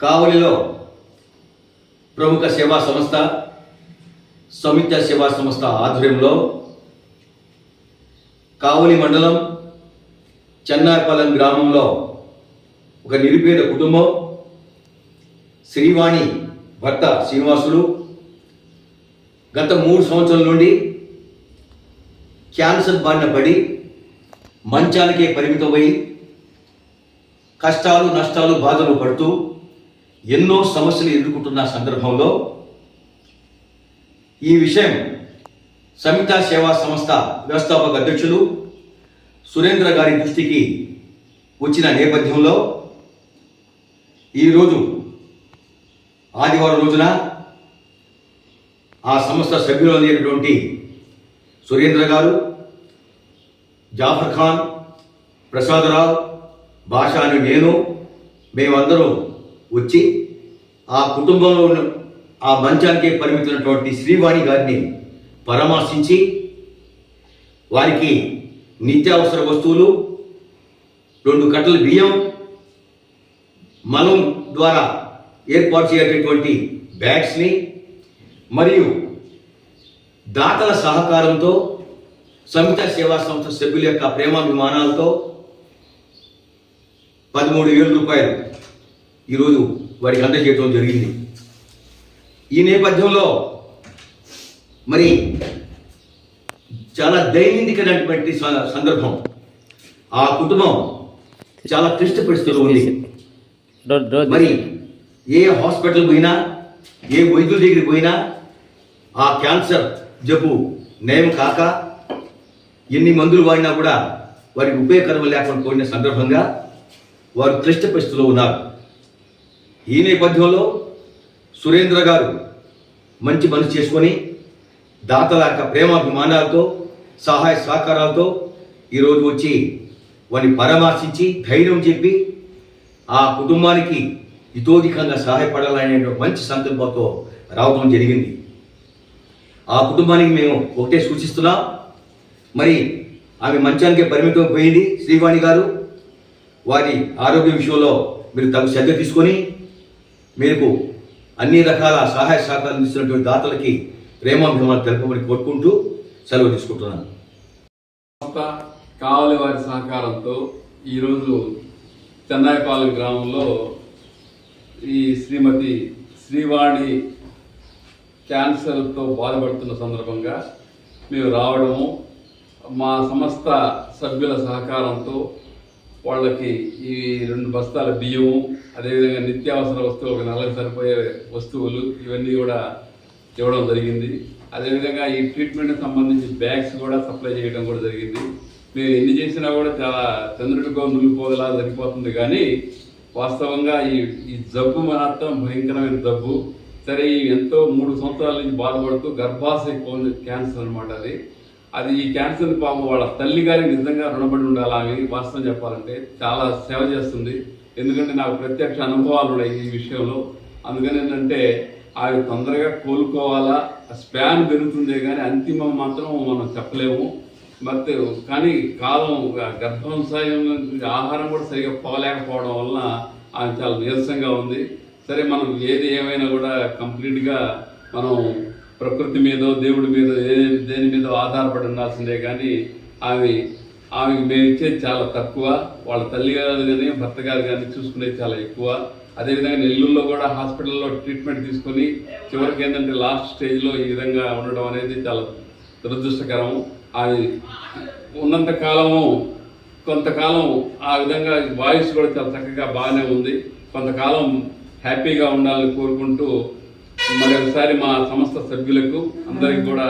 కావలిలో ప్రముఖ సేవా సంస్థ సంయుక్త సేవా సంస్థ ఆధ్వర్యంలో కావలి మండలం చెన్నాయపాలెం గ్రామంలో ఒక నిరుపేద కుటుంబం శ్రీవాణి భర్త శ్రీనివాసులు గత మూడు సంవత్సరాల నుండి క్యాన్సర్ బారిన పడి మంచాలకే పరిమితమై కష్టాలు నష్టాలు బాధలు పడుతూ ఎన్నో సమస్యలు ఎదుర్కొంటున్న సందర్భంలో ఈ విషయం సమితా సేవా సంస్థ వ్యవస్థాపక అధ్యక్షులు సురేంద్ర గారి దృష్టికి వచ్చిన నేపథ్యంలో ఈరోజు ఆదివారం రోజున ఆ సంస్థ సభ్యులు అనేటువంటి సురేంద్ర గారు జాఫర్ ఖాన్ ప్రసాదరావు భాష అని నేను మేమందరం వచ్చి ఆ కుటుంబంలో ఉన్న ఆ మంచానికే పరిమితున్నటువంటి శ్రీవాణి గారిని పరామర్శించి వారికి నిత్యావసర వస్తువులు రెండు కట్టల బియ్యం మలం ద్వారా ఏర్పాటు చేసేటటువంటి బ్యాగ్స్ని మరియు దాతల సహకారంతో సమిత సేవా సంస్థ సభ్యుల యొక్క ప్రేమాభిమానాలతో పదమూడు వేల రూపాయలు ఈరోజు వారికి అందజేయడం జరిగింది. ఈ నేపథ్యంలో మరి చాలా దైనందికమైనటువంటి సందర్భం. ఆ కుటుంబం చాలా క్లిష్ట పరిస్థితుల్లో ఉంది. మరి ఏ హాస్పిటల్ పోయినా ఏ వైద్యుల దగ్గరికి పోయినా ఆ క్యాన్సర్ జబ్బు నయం కాక ఎన్ని మందులు వాడినా కూడా వారికి ఉపయోగకరం లేకుండా పోయిన సందర్భంగా వారు క్లిష్ట పరిస్థితిలో ఉన్నారు. ఈ నేపథ్యంలో సురేంద్ర గారు మంచి మనసు చేసుకొని దాతల యొక్క ప్రేమాభిమానాలతో సహాయ సహకారాలతో ఈరోజు వచ్చి వారిని పరామర్శించి ధైర్యం చెప్పి ఆ కుటుంబానికి ఇతోధికంగా సహాయపడాలనే మంచి సంకల్పంతో రావడం జరిగింది. ఆ కుటుంబానికి మేము ఒకటే సూచిస్తున్నాం. మరి ఆమె మంచానికే పరిమితం పోయింది శ్రీవాణి గారు. వారి ఆరోగ్య విషయంలో మీరు తగు శ్రద్ధ తీసుకొని మీకు అన్ని రకాల సహాయ సహకారం అందిస్తున్నటువంటి దాతలకి ప్రేమాభిమానాలు తెలపమని కోరుకుంటూ సెలవు తీసుకుంటున్నాను. సంస్థ కావలి వారి సహకారంతో ఈరోజు చెన్నాయిపాలెం గ్రామంలో ఈ శ్రీమతి శ్రీవాణి క్యాన్సర్తో బాధపడుతున్న సందర్భంగా మేము రావడము మా సమస్త సభ్యుల సహకారంతో వాళ్ళకి ఈ రెండు బస్తాల బియ్యము అదేవిధంగా నిత్యావసర వస్తువులు ఒక నెలకు సరిపోయే వస్తువులు ఇవన్నీ కూడా ఇవ్వడం జరిగింది. అదేవిధంగా ఈ ట్రీట్మెంట్కి సంబంధించి బ్యాగ్స్ కూడా సప్లై చేయడం కూడా జరిగింది. మీరు ఎన్ని చేసినా కూడా చాలా చంద్రుడికో నులిపోదలా సరిపోతుంది. కానీ వాస్తవంగా ఈ ఈ జబ్బు మాత్రం భయంకరమైన జబ్బు. సరే ఎంతో మూడు సంవత్సరాల నుంచి బాధపడుతూ గర్భాశయ క్యాన్సర్ అనమాట అది. అది ఈ క్యాన్సర్ పాపం వాళ్ళ తల్లి గారికి నిజంగా రుణపడి ఉండాలి ఆమె వాస్తవం చెప్పాలంటే చాలా సేవ చేస్తుంది. ఎందుకంటే నాకు ప్రత్యక్ష అనుభవాలు ఉన్నాయి ఈ విషయంలో. అందుకని ఏంటంటే ఆమె తొందరగా కోలుకోవాలా స్పాన్ పెరుగుతుందే కానీ అంతిమం మాత్రం మనం చెప్పలేము. మరి కానీ కాలం గర్భంసాయం ఆహారం కూడా సరిగా పోలేకపోవడం వలన ఆమె చాలా నీరసంగా ఉంది. సరే మనం ఏది ఏమైనా కూడా కంప్లీట్గా మనం ప్రకృతి మీదో దేవుడి మీద ఏ దేని మీద ఆధారపడి ఉండాల్సిందే కానీ ఆమె ఆమెకి మేము ఇచ్చేది చాలా తక్కువ. వాళ్ళ తల్లి గారు కానీ భర్త గారు కానీ చూసుకునేది చాలా ఎక్కువ. అదేవిధంగా నెల్లూరులో కూడా హాస్పిటల్లో ట్రీట్మెంట్ తీసుకొని చివరికి ఏంటంటే లాస్ట్ స్టేజ్లో ఈ విధంగా ఉండడం అనేది చాలా దురదృష్టకరం. అది ఉన్నంత కాలము కొంతకాలం ఆ విధంగా వాయిస్ కూడా చాలా చక్కగా బాగానే ఉంది. కొంతకాలం హ్యాపీగా ఉండాలని కోరుకుంటూ మరి ఒకసారి మా సంస్థ సభ్యులకు అందరికి కూడా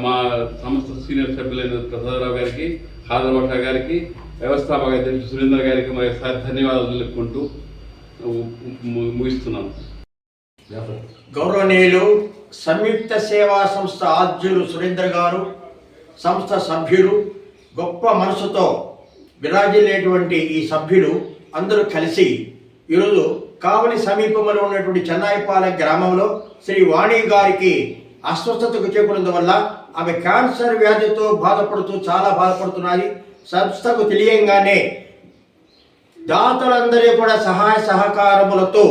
మా సంస్థ సీనియర్ సభ్యులైన ప్రసాదరావు గారికి హాదర్ గారికి వ్యవస్థాపక అధ్యక్షుడు సురేందర్ గారికి మరి ఒకసారి ధన్యవాదాలు తెలుపుకుంటూ ముగిస్తున్నాను గౌరవనీయులు సంయుక్త సేవా సంస్థ ఆద్యులు సురేందర్ గారు సంస్థ సభ్యులు గొప్ప మనసుతో విరాజిల్లేటువంటి ఈ సభ్యులు అందరూ కలిసి ఈరోజు కావలి సమీపంలో ఉన్నటువంటి చెన్నాయిపాలెం గ్రామంలో శ్రీ వాణి గారికి అస్వస్థతకు చేకూరినందువల్ల ఆమె క్యాన్సర్ వ్యాధితో బాధపడుతూ చాలా బాధపడుతున్నది సంస్థకు తెలియంగానే దాతలందరూ కూడా సహాయ సహకారములతో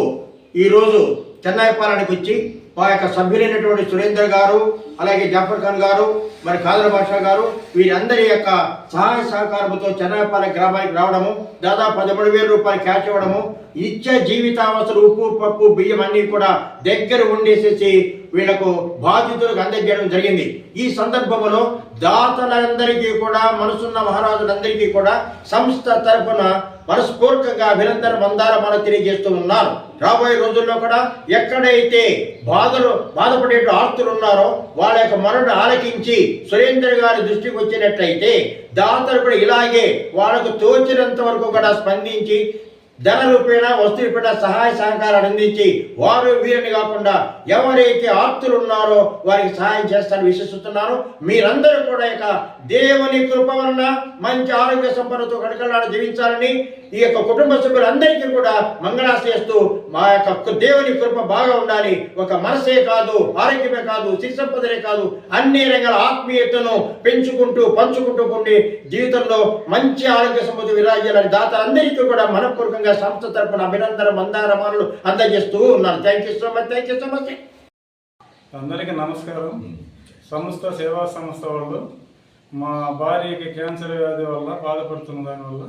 ఈరోజు చెన్నై వచ్చి మా యొక్క సభ్యులైనటువంటి సురేందర్ గారు అలాగే జాఫర్ ఖాన్ గారు మరి కాదర బాషా గారు వీరందరి యొక్క సహాయ సహకారంతో చెన్నైపాలెం గ్రామానికి రావడము దాదాపు పదమూడు వేల రూపాయలు క్యాష్ ఇవ్వడము ఇచ్చే జీవితావసరం ఉప్పు పప్పు బియ్యం అన్ని కూడా దగ్గర ఉండేసేసి వీళ్ళకు బాధితులకు అందజేయడం జరిగింది. ఈ సందర్భంలో దాతలందరికీ కూడా మనసున్న మహారాజులందరికీ కూడా సంస్థ తరఫున మనస్ఫూర్తిగా అభినందన మందారమాల తెలియజేస్తూ ఉన్నారు. రాబోయే రోజుల్లో కూడా ఎక్కడైతే బాధలు బాధపడే ఆస్తులు ఉన్నారో వాళ్ళ యొక్క మరణం ఆలకించి సురేంద్ర గారి దృష్టికి వచ్చినట్లయితే దాతలు కూడా ఇలాగే వాళ్ళకు తోచినంత వరకు కూడా స్పందించి ధన రూపేణ వస్తు రూపేణ సహాయ సహకారాలు అందించి వారు వీరిని కాకుండా ఎవరైతే ఆర్తులు ఉన్నారో వారికి సహాయం చేస్తారని విశ్వసిస్తున్నాను మీరందరూ కూడా ఇక దేవుని కృప వలన మంచి ఆరోగ్య సంపన్నతో కడకలాడ జీవించాలని ఈ యొక్క కుటుంబ సభ్యులందరికీ కూడా మంగళాశ్రయిస్తూ మా యొక్క దేవుని కృప బాగా ఉండాలి. ఒక మనసే కాదు ఆరోగ్యమే కాదు సిరి సంపదనే కాదు అన్ని రంగాల ఆత్మీయతను పెంచుకుంటూ పంచుకుంటూ ఉండి జీవితంలో మంచి ఆరోగ్య సంపద విరాజాలని దాత అందరికీ కూడా మనపూర్వకంగా సంస్థ తరపున అభినందన మందారమాలు అందజేస్తూ ఉన్నారు thank you so much thank you so much అందరికీ నమస్కారం. సంస్థ సేవా సంస్థ వాళ్ళు మా భార్యకి క్యాన్సర్ వ్యాధి వల్ల బాధపడుతున్న దానివల్ల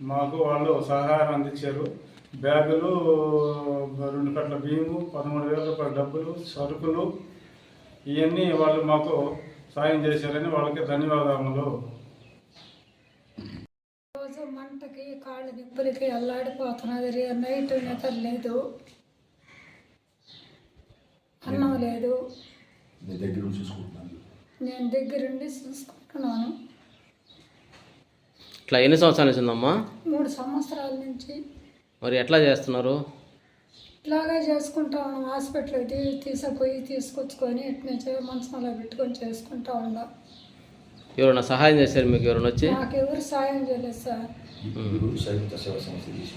మాకు వాళ్ళు సహాయం అందించారు. బ్యాగులు రెండు కట్ల బియ్యము పదమూడు వేల రూపాయల డబ్బులు సరుకులు ఇవన్నీ వాళ్ళు మాకు సాయం చేశారని వాళ్ళకి ధన్యవాదములు. రోజు మంటకి కాళ్ళ నిప్పులకి అల్లాడిపోతున్నది. నైట్ నిద్ర లేదు. అన్నం లేదు. మీ దగ్గర చూసుకుంటున్నాను. నేను దగ్గరుండి చూసుకుంటున్నాను. ఇట్లా ఎన్ని సంవత్సరాల నుంచి ఉందమ్మా? మూడు సంవత్సరాల నుంచి. మరి ఎట్లా చేస్తున్నారు? ఇలాగే చేసుకుంటా ఉన్నాం. హాస్పిటల్కి తీ తీసుకుపోయి తీసుకొచ్చుకొని ఇట్నుంచి మంచంలో పెట్టుకొని చేసుకుంటా ఉన్నాం. ఎవరైనా సహాయం చేశారు మీకు ఎవరైనా వచ్చి? నాకు ఎవరు సాయం చేయలేదు సార్. ఇప్పుడు సంయుక్త సేవా సంస్థ తీసి